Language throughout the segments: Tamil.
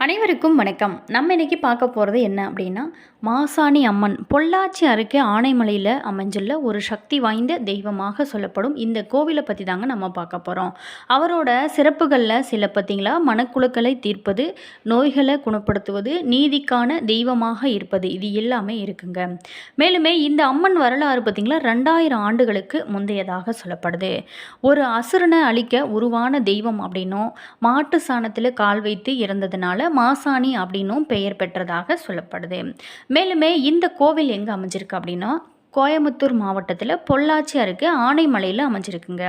அனைவருக்கும் வணக்கம். நம்ம இன்னைக்கு பார்க்க போகிறது என்ன அப்படின்னா மாசாணி அம்மன் பொள்ளாச்சி அருகே ஆனைமலையில் அமைஞ்சுள்ள ஒரு சக்தி வாய்ந்த தெய்வமாக சொல்லப்படும் இந்த கோவிலை பற்றி தாங்க நம்ம பார்க்க போகிறோம் அவரோட சிறப்புகளில் சில பார்த்தீங்களா? மனக்குழுக்களை தீர்ப்பது நோய்களை குணப்படுத்துவது நீதிக்கான தெய்வமாக இருப்பது இது எல்லாமே இருக்குங்க. மேலுமே இந்த அம்மன் வரலாறு பார்த்திங்களா? ரெண்டாயிரம் ஆண்டுகளுக்கு முந்தையதாக சொல்லப்படுது. ஒரு அசுரனை அழிக்க உருவான தெய்வம் அப்படின்னும் மாட்டு சாணத்தில் கால் வைத்து இறந்ததுனால மாசாணி அப்படின்னும் பெயர் பெற்றதாக சொல்லப்படுது. மேலுமே இந்த கோவில் எங்கே அமைஞ்சிருக்கு அப்படின்னா கோயமுத்தூர் மாவட்டத்தில் பொள்ளாச்சி அருகே ஆனைமலையில் அமைஞ்சிருக்குங்க.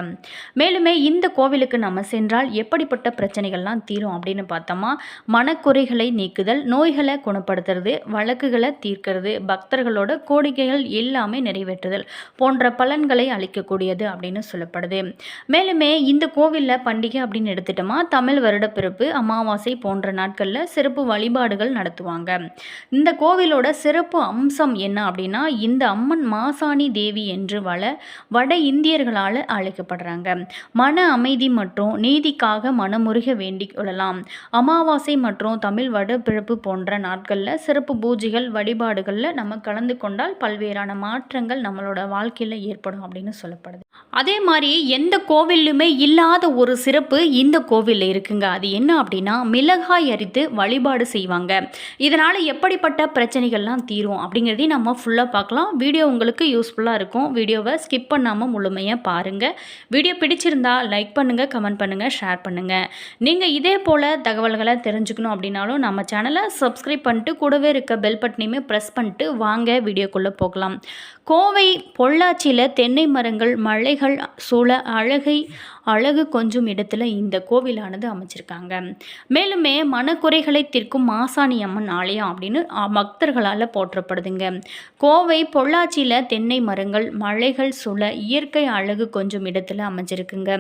மேலுமே இந்த கோவிலுக்கு நம்ம சென்றால் எப்படிப்பட்ட பிரச்சனைகள்லாம் தீரும் அப்படின்னு பார்த்தோமா மனக்குறைகளை நீக்குதல் நோய்களை குணப்படுத்துறது வழக்குகளை தீர்க்கிறது பக்தர்களோட கோரிக்கைகள் எல்லாமே நிறைவேற்றுதல் போன்ற பலன்களை அளிக்கக்கூடியது அப்படின்னு சொல்லப்படுது. மேலுமே இந்த கோவிலில் பண்டிகை அப்படின்னு எடுத்துட்டோமா தமிழ் வருடப்பிறப்பு அமாவாசை போன்ற நாட்களில் சிறப்பு வழிபாடுகள் நடத்துவாங்க. இந்த கோவிலோட சிறப்பு அம்சம் என்ன அப்படின்னா இந்த அம்மன் மாசாணி தேவி என்று வள வட இந்தியர்களால் அழைக்கப்படுறாங்க. மன அமைதி மற்றும் நீதிக்காக மனமுருக வேண்டிக் கொள்ளலாம். அமாவாசை மற்றும் தமிழ் வடபிறப்பு போன்ற நாட்களில் சிறப்பு பூஜைகள் வழிபாடுகளில் நம்ம கலந்து கொண்டால் பல்வேறான மாற்றங்கள் நம்மளோட வாழ்க்கையில் ஏற்படும் அப்படின்னு சொல்லப்படுது. அதே மாதிரி எந்த கோவிலுமே இல்லாத ஒரு சிறப்பு இந்த கோவிலில் இருக்குங்க. அது என்ன அப்படின்னா மிளகாய் அரித்து வழிபாடு செய்வாங்க. இதனால் எப்படிப்பட்ட பிரச்சனைகள்லாம் தீரும் அப்படிங்கிறதையும் நம்ம ஃபுல்லாக பார்க்கலாம். வீடியோ உங்களுக்கு யூஸ்ஃபுல்லாக இருக்கும். வீடியோவை ஸ்கிப் பண்ணாமல் முழுமையாக பாருங்கள் வீடியோ பிடிச்சிருந்தா லைக் பண்ணுங்கள் கமெண்ட் பண்ணுங்கள் ஷேர் பண்ணுங்கள் நீங்கள் இதே போல் தகவல்களை தெரிஞ்சுக்கணும் அப்படின்னாலும் நம்ம சேனலை சப்ஸ்கிரைப் பண்ணிட்டு கூடவே இருக்க பெல் பட்டனையுமே ப்ரெஸ் பண்ணிட்டு வாங்க வீடியோக்குள்ளே போகலாம். கோவை பொள்ளாச்சியில் தென்னை மரங்கள் மலைகள் சூழ அழகை அழகு கொஞ்சம் இடத்துல இந்த கோவிலானது அமைச்சிருக்காங்க. மேலுமே மனக்குறைகளை தீர்க்கும் மாசாணி அம்மன் ஆலயம் அப்படின்னு பக்தர்களால் போற்றப்படுதுங்க. கோவை பொள்ளாச்சியில் தென்னை மரங்கள் மலைகள் சூழ இயற்கை அழகு கொஞ்சம் இடத்துல அமைஞ்சிருக்குங்க.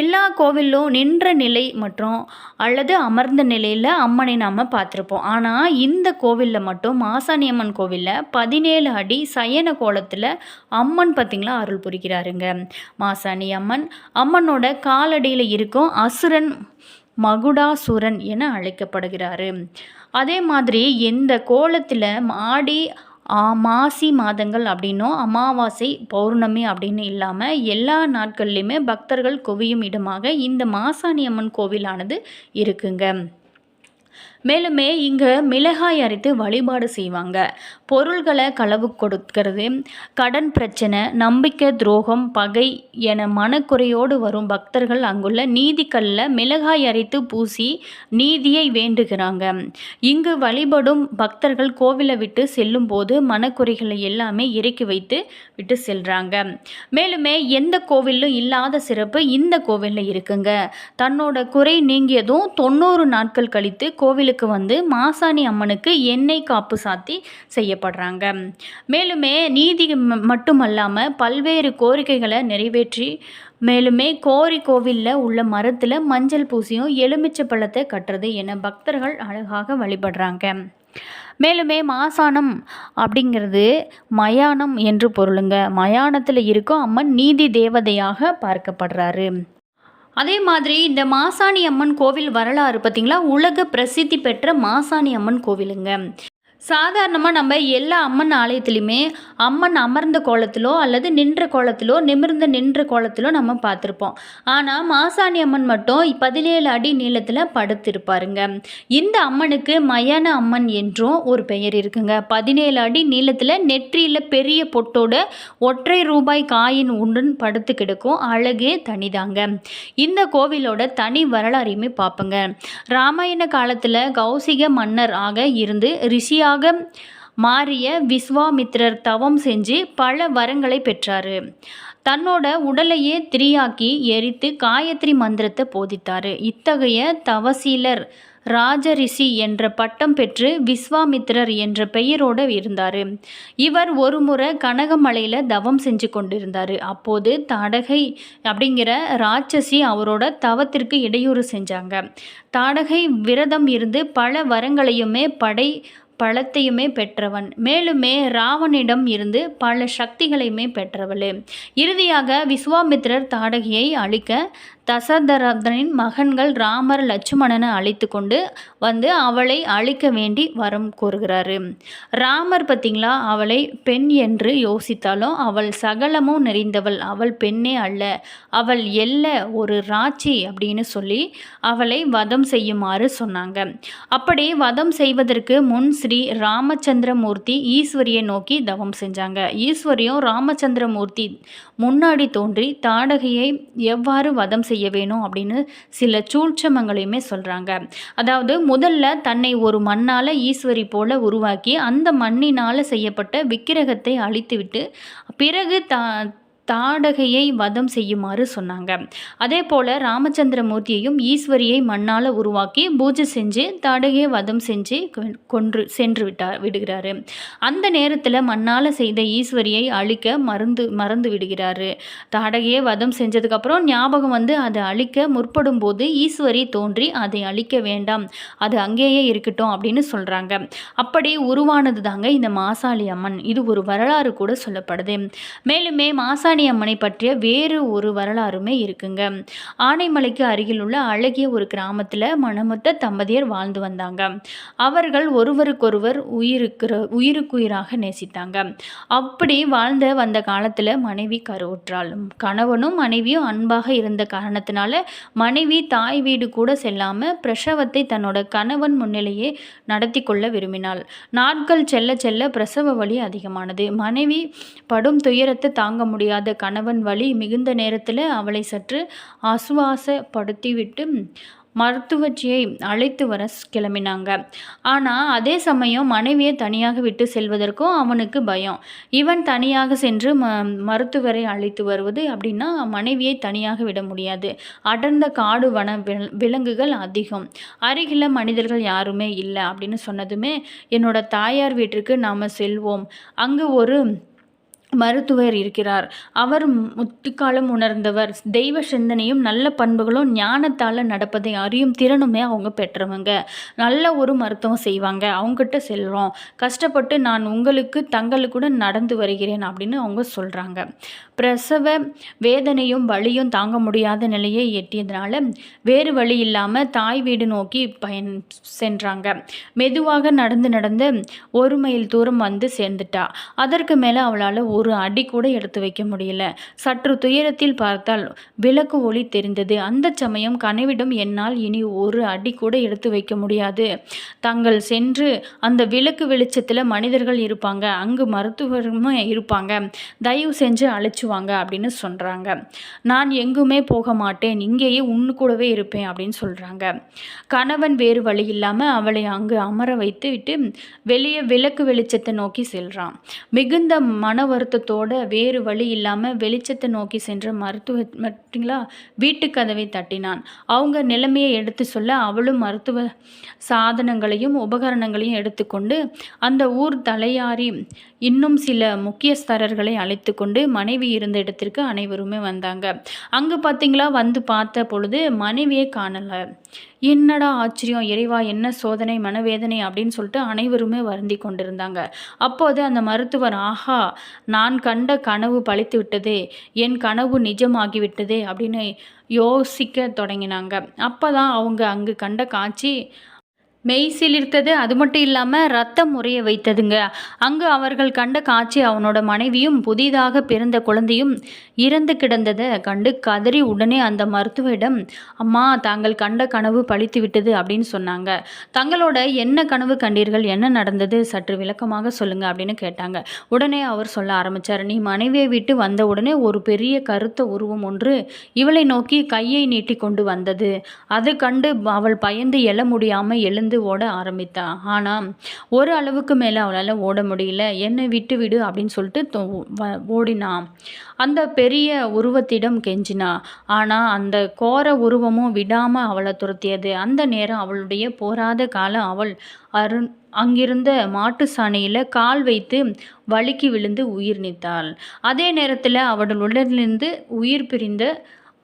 எல்லா கோவிலும் நின்ற நிலை மற்றும் அல்லது அமர்ந்த நிலையில் அம்மனை நாம் பார்த்துருப்போம். ஆனால் இந்த கோவிலில் மட்டும் மாசாணி அம்மன் கோவிலில் பதினேழு அடி சயன கோலத்தில் அம்மன் பார்த்திங்களா அருள் புரிகிறாருங்க. மாசாணி அம்மன் அம்மனோட காலடியில் இருக்கும் அசுரன் மகுடாசுரன் என அழைக்கப்படுகிறாரு. அதே மாதிரி இந்த கோலத்தில் ஆடி மாசி மாதங்கள் அப்படின்னும் அமாவாசை பௌர்ணமி அப்படின்னு இல்லாமல் எல்லா நாட்கள்லையுமே பக்தர்கள் குவியும் இடமாக இந்த மாசாணி அம்மன் கோவிலானது இருக்குங்க. மேலுமே இங்கே மிளகாய் அரைத்து வழிபாடு செய்வாங்க. பொருள்களை களவு கொடுக்கிறது கடன் பிரச்சனை நம்பிக்கை துரோகம் பகை என மனக்குறையோடு வரும் பக்தர்கள் அங்குள்ள நீதிக்கல்ல மிளகாய் அரைத்து பூசி நீதியை வேண்டுகிறாங்க. இங்கு வழிபடும் பக்தர்கள் கோவிலை விட்டு செல்லும் போது மனக்குறைகளை எல்லாமே இறக்கி வைத்து விட்டு செல்றாங்க. மேலுமே எந்த கோவிலும் இல்லாத சிறப்பு இந்த கோவிலில் இருக்குங்க. தன்னோட குறை நீங்கியதும் தொண்ணூறு நாட்கள் கழித்து கோவிலுக்கு வந்து மாசாணி அம்மனுக்கு எண்ணெய் காப்பு சாத்தி செயல்படுறாங்க. மேலுமே நீதி மட்டுமல்லாமல் பல்வேறு கோரிக்கைகளை நிறைவேற்றி மேலுமே கோரி கோவிலில் உள்ள மரத்தில் மஞ்சள் பூசியும் எலுமிச்சை பழத்தை கட்டுறது என பக்தர்கள் அழகாக வழிபடுறாங்க. மேலுமே மாசாணம் அப்படிங்கிறது மயானம் என்று பொருளுங்க. மயானத்தில் இருக்கும் அம்மன் நீதி தேவதையாக பார்க்கப்படுறாரு. அதே மாதிரி இந்த மாசாணி அம்மன் கோவில் வரலாறு பார்த்திங்களா உலக பிரசித்தி பெற்ற மாசாணி அம்மன் கோவிலுங்க. சாதாரணமாக நம்ம எல்லா அம்மன் ஆலயத்துலேயுமே அம்மன் அமர்ந்த கோலத்திலோ அல்லது நின்ற கோலத்திலோ நிமிர்ந்த நின்ற கோலத்திலோ நம்ம பார்த்துருப்போம். ஆனால் மாசாணி அம்மன் மட்டும் பதினேழு அடி நீளத்தில் படுத்திருப்பாருங்க. இந்த அம்மனுக்கு மயான அம்மன் என்றும் ஒரு பெயர் இருக்குங்க. பதினேழு அடி நீளத்தில் நெற்றியில் பெரிய பொட்டோட ஒற்றை ரூபாய் காயின் உடன் படுத்து கிடக்கும். அழகே தனிதாங்க. இந்த கோவிலோட தனி வரலாறையுமே பார்ப்போங்க. ராமாயண காலத்தில் கௌசிக மன்னர் ஆக இருந்து ரிஷியா ரிஷியாக மாறிய விஸ்வாமித்ரர் தவம் செஞ்சு பல வரங்களை பெற்றார். தன்னோட உடலையே திரியாக்கி எரித்து காயத்ரி மந்திரத்தை போதித்தார். இத்தகைய தவசீலர் ராஜரிஷி என்ற பட்டம் பெற்று விஸ்வாமித்ரர் என்ற பெயரோடு இருந்தார். இவர் ஒரு முறை கனகமலையில் தவம் செஞ்சு கொண்டிருந்தார். அப்போது தாடகை அப்படிங்கிற ராட்சசி அவரோட தவத்திற்கு இடையூறு செஞ்சாங்க. தாடகை விரதம் இருந்து பல வரங்களையுமே படை பழத்தையுமே பெற்றவன். மேலுமே ராவனிடம் இருந்து பல சக்திகளையுமே பெற்றவள். இறுதியாக விஸ்வாமித்திரர் தாடகியை அழிக்க தசதரதனின் மகன்கள் ராமர் லட்சுமணனை அழைத்து கொண்டு வந்து அவளை அழிக்க வேண்டி வரம் கோருகிறாரு. ராமர் பார்த்தீங்களா அவளை பெண் என்று யோசித்தாலும் அவள் சகலமும் நிறைந்தவள். அவள் பெண்ணே அல்ல. அவள் எல்ல ஒரு ராட்சி அப்படின்னு சொல்லி அவளை வதம் செய்யுமாறு சொன்னாங்க. அப்படி வதம் செய்வதற்கு முன் ஸ்ரீ ராமச்சந்திரமூர்த்தி ஈஸ்வரியை நோக்கி தவம் செஞ்சாங்க. ஈஸ்வரியும் ராமச்சந்திரமூர்த்தி முன்னாடி தோன்றி தாடகையை எவ்வாறு வதம் செய்ய வேணும் அப்படின்னு சில சூழ்ச்சமங்களையுமே சொல்கிறாங்க அதாவது முதல்ல தன்னை ஒரு மண்ணால் ஈஸ்வரி போல உருவாக்கி அந்த மண்ணினால் செய்யப்பட்ட விக்கிரகத்தை அழித்துவிட்டு பிறகு தா தாடகையை வதம் செய்யுமாறு சொன்னாங்க. அதே போல் ராமச்சந்திரமூர்த்தியையும் ஈஸ்வரியை மண்ணால் உருவாக்கி பூஜை செஞ்சு தாடகையை வதம் செஞ்சு கொன்று சென்று விட்டார் விடுகிறாரு. அந்த நேரத்தில் மண்ணால் செய்த ஈஸ்வரியை அழிக்க மறந்து மறந்து விடுகிறாரு. தாடகையை வதம் செஞ்சதுக்கப்புறம் ஞாபகம் வந்து அதை அழிக்க முற்படும் போது ஈஸ்வரி தோன்றி அதை அழிக்க வேண்டாம் அது அங்கேயே இருக்கட்டும் அப்படின்னு சொல்கிறாங்க அப்படி உருவானது தாங்க இந்த மாசாளி அம்மன். இது ஒரு வரலாறு கூட சொல்லப்படுது. மேலுமே மாசாணி மாசாணி அம்மனை பற்றிய வேறு ஒரு வரலாறுமே இருக்குங்க. ஆனைமலைக்கு அருகில் உள்ள அழகிய ஒரு கிராமத்தில் மணமுத்த தம்பதியர் வாழ்ந்து வந்தாங்க. அவர்கள் ஒருவருக்கொருவர் உயிருக்கிற உயிருக்குயிராக நேசித்தாங்க. அப்படி வாழ்ந்த வந்த காலத்தில் மனைவி கருவுற்றாள் கணவனும் மனைவியும் அன்பாக இருந்த காரணத்தினால மனைவி தாய் வீடு கூட செல்லாமல் பிரசவத்தை தன்னோட கணவன் முன்னிலையே நடத்தி கொள்ள விரும்பினாள். நாட்கள் செல்ல செல்ல பிரசவ வழி அதிகமானது. மனைவி படும் துயரத்தை தாங்க முடியாத இல்லாத கணவன் வழி மிகுந்த நேரத்தில் அவளை சற்று ஆசுவாசப்படுத்திவிட்டு மருத்துவச்சியை அழைத்து வர கிளம்பினாங்க. ஆனால் அதே சமயம் மனைவியை தனியாக விட்டு செல்வதற்கும் அவனுக்கு பயம். இவன் தனியாக சென்று ம மருத்துவரை அழைத்து வருவது அப்படின்னா மனைவியை தனியாக விட முடியாது. அடர்ந்த காடு வன விலங்குகள் அதிகம். அருகில் மனிதர்கள் யாருமே இல்லை அப்படின்னு சொன்னதுமே என்னோட தாயார் வீட்டிற்கு நாம் செல்வோம். அங்கு ஒரு மருத்துவர் இருக்கிறார். அவர் முத்துக்காலம் உணர்ந்தவர். தெய்வ சிந்தனையும் நல்ல பண்புகளும் ஞானத்தால் நடப்பதை அறியும் திறனுமே அவங்க பெற்றவங்க. நல்ல ஒரு மருத்துவம் செய்வாங்க. அவங்ககிட்ட செல்கிறோம் கஷ்டப்பட்டு நான் உங்களுக்கு தங்களுக்கூட நடந்து வருகிறேன் அப்படின்னு அவங்க சொல்கிறாங்க பிரசவ வேதனையும் வழியும் தாங்க முடியாத நிலையை எட்டியதுனால வேறு வழி இல்லாமல் தாய் வீடு நோக்கி பயன் சென்றாங்க. மெதுவாக நடந்து நடந்து ஒரு மைல் தூரம் வந்து சேர்ந்துட்டா. அதற்கு மேலே அவளால் ஒரு அடி கூட எடுத்து வைக்க முடியல. சற்று துயரத்தில் பார்த்தால் விளக்கு ஒளி தெரிந்தது. அந்த சமயம் கனவிடம் என்னால் இனி ஒரு அடி கூட எடுத்து வைக்க முடியாது. தங்கள் சென்று அந்த விளக்கு வெளிச்சத்தில் மனிதர்கள் இருப்பாங்க. அங்கு மருத்துவருமே இருப்பாங்க. தயவு செஞ்சு அழைச்சுவாங்க அப்படின்னு சொல்கிறாங்க நான் எங்குமே போக மாட்டேன். இங்கேயே உன்னு கூடவே இருப்பேன் அப்படின்னு சொல்கிறாங்க கணவன் வேறு வழி இல்லாமல் அவளை அங்கு அமர வைத்து விட்டு வெளியே விளக்கு வெளிச்சத்தை நோக்கி செல்கிறான் மிகுந்த மன வருத்தம் வருத்தத்தோடு வேறு வழி இல்லாமல் வெளிச்சத்தை நோக்கி சென்ற மருத்துவ மட்டுங்களா வீட்டுக்கதவை தட்டினான். அவங்க நிலைமையை எடுத்து சொல்ல அவளும் மருத்துவ சாதனங்களையும் உபகரணங்களையும் எடுத்துக்கொண்டு அந்த ஊர் தலையாரி இன்னும் சில முக்கியஸ்தரர்களை அழைத்து கொண்டு மனைவி இருந்த இடத்திற்கு அனைவருமே வந்தாங்க. அங்கே பார்த்தீங்களா வந்து பார்த்த பொழுது மனைவியே காணலை. என்னடா ஆச்சரியம் இறைவா என்ன சோதனை மனவேதனை அப்படின்னு சொல்லிட்டு அனைவருமே வருந்தி கொண்டிருந்தாங்க. அப்போது அந்த மருத்துவர் ஆஹா நான் கண்ட கனவு பழித்து விட்டதே என் கனவு நிஜமாகிவிட்டதே அப்படின்னு யோசிக்க தொடங்கினாங்க. அப்போ தான் அவங்க அங்கு கண்ட காட்சி மெய் சிலிர்த்தது அது மட்டும் இல்லாமல் ரத்தம் முறைய வைத்ததுங்க. அங்கு அவர்கள் கண்ட காட்சி அவனோட மனைவியும் புதிதாக பிறந்த குழந்தையும் இறந்து கிடந்ததை கண்டு கதறி உடனே அந்த மருத்துவரிடம் அம்மா தாங்கள் கண்ட கனவு பழித்து விட்டது அப்படின்னு சொன்னாங்க. தங்களோட என்ன கனவு கண்டீர்கள்? என்ன நடந்தது? சற்று விளக்கமாக சொல்லுங்க அப்படின்னு கேட்டாங்க. உடனே அவர் சொல்ல ஆரம்பித்தார் நீ மனைவியை விட்டு வந்த உடனே ஒரு பெரிய கருத்த உருவம் ஒன்று இவளை நோக்கி கையை நீட்டி கொண்டு வந்தது. அது கண்டு அவள் பயந்து எழ முடியாமல் எழுந்து எழுந்து ஓட ஆரம்பித்தா. ஆனால் ஒரு அளவுக்கு மேலே அவளால் ஓட முடியல. என்னை விட்டு விடு அப்படின்னு சொல்லிட்டு ஓடினான் அந்த பெரிய உருவத்திடம் கெஞ்சினா. ஆனால் அந்த கோர உருவமும் விடாமல் அவளை துரத்தியது. அந்த நேரம் அவளுடைய போராத காலம் அவள் அருண் அங்கிருந்த மாட்டு சாணியில் கால் வைத்து வழுக்கி விழுந்து உயிர் நீத்தாள். அதே நேரத்தில் அவள் உடலிருந்து உயிர் பிரிந்த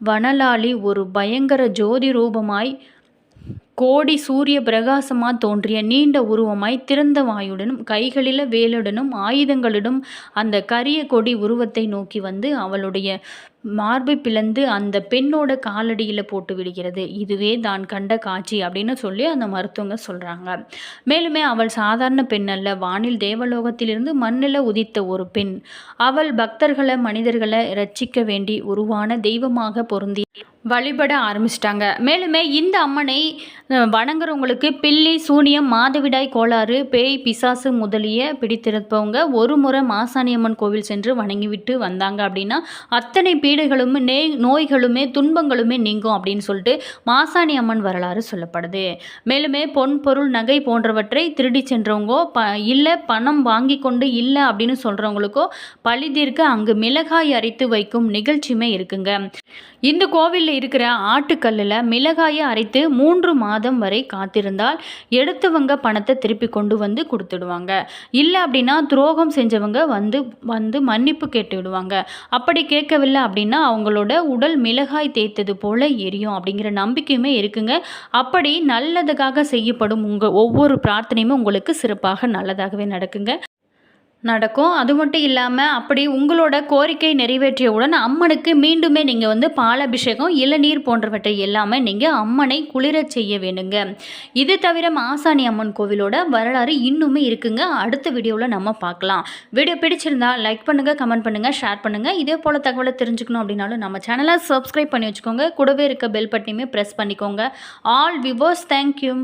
வனலாளி ஒரு பயங்கர ஜோதி ரூபமாய் கோடி சூரிய பிரகாசமாக தோன்றிய நீண்ட உருவமாய் திறந்த வாயுடனும் கைகளில் வேலுடனும் ஆயுதங்களுடனும் அந்த கரிய கொடி உருவத்தை நோக்கி வந்து அவளுடைய மார்பை பிளந்து அந்த பெண்ணோட காலடியில் போட்டு விடுகிறது. இதுவே தான் கண்ட காட்சி அப்படின்னு சொல்லி அந்த மருத்துவங்க சொல்கிறாங்க மேலுமே அவள் சாதாரண பெண் அல்ல. வானில் தேவலோகத்திலிருந்து மண்ணில் உதித்த ஒரு பெண். அவள் பக்தர்களை மனிதர்களை ரட்சிக்க வேண்டி உருவான தெய்வமாக பொருந்தி வழிபட ஆரம்பிச்சிட்டாங்க. மேலுமே இந்த அம்மனை வணங்குறவங்களுக்கு பில்லி சூனியம் மாதவிடாய் கோளாறு பேய் பிசாசு முதலிய பிடித்திருப்பவங்க ஒரு முறை மாசாணி அம்மன் கோவில் சென்று வணங்கிவிட்டு வந்தாங்க அப்படின்னா அத்தனை பீடைகளும் நே நோய்களுமே துன்பங்களுமே நீங்கும் அப்படின்னு சொல்லிட்டு மாசாணி அம்மன் வரலாறு சொல்லப்படுது. மேலுமே பொன் பொருள் நகை போன்றவற்றை திருடி சென்றவங்கோ ப இல்லை பணம் வாங்கி கொண்டு இல்லை அப்படின்னு சொல்கிறவங்களுக்கோ பழி தீர்க்க அங்கு மிளகாய் அரைத்து வைக்கும் நிகழ்ச்சியுமே இருக்குங்க. இந்த கோவிலில் இருக்கிற ஆட்டுக்கல்லில் மிளகாயை அரைத்து மூன்று மாதம் வரை காத்திருந்தால் எடுத்தவங்க பணத்தை திருப்பி கொண்டு வந்து கொடுத்துடுவாங்க. இல்லை அப்படின்னா துரோகம் செஞ்சவங்க வந்து வந்து மன்னிப்பு கேட்டு விடுவாங்க அப்படி கேட்கவில்லை அப்படின்னா அவங்களோட உடல் மிளகாய் தேய்த்தது போல எரியும் அப்படிங்கிற நம்பிக்கையுமே இருக்குங்க. அப்படி நல்லதுக்காக செய்யப்படும் உங்கள் ஒவ்வொரு பிரார்த்தனையுமே உங்களுக்கு சிறப்பாக நல்லதாகவே நடக்குங்க. நடக்கும். அது மட்டும் இல்லாமல் அப்படி உங்களோட கோரிக்கை நிறைவேற்றியவுடன் அம்மனுக்கு மீண்டுமே நீங்கள் வந்து பாலாபிஷேகம் இளநீர் போன்றவற்றை எல்லாமே நீங்கள் அம்மனை குளிரச் செய்ய வேணுங்க இது தவிர மாசாணி அம்மன் கோவிலோட வரலாறு இன்னுமே இருக்குங்க. அடுத்த வீடியோவில் நம்ம பார்க்கலாம். வீடியோ பிடிச்சிருந்தா லைக் பண்ணுங்கள் கமெண்ட் பண்ணுங்கள் ஷேர் பண்ணுங்கள் இதே போல் தகவலை தெரிஞ்சுக்கணும் அப்படின்னாலும் நம்ம சேனலை சப்ஸ்கிரைப் பண்ணி வச்சுக்கோங்க. கூடவே இருக்க பெல் பட்டனையுமே ப்ரெஸ் பண்ணிக்கோங்க. All விவோஸ் thank you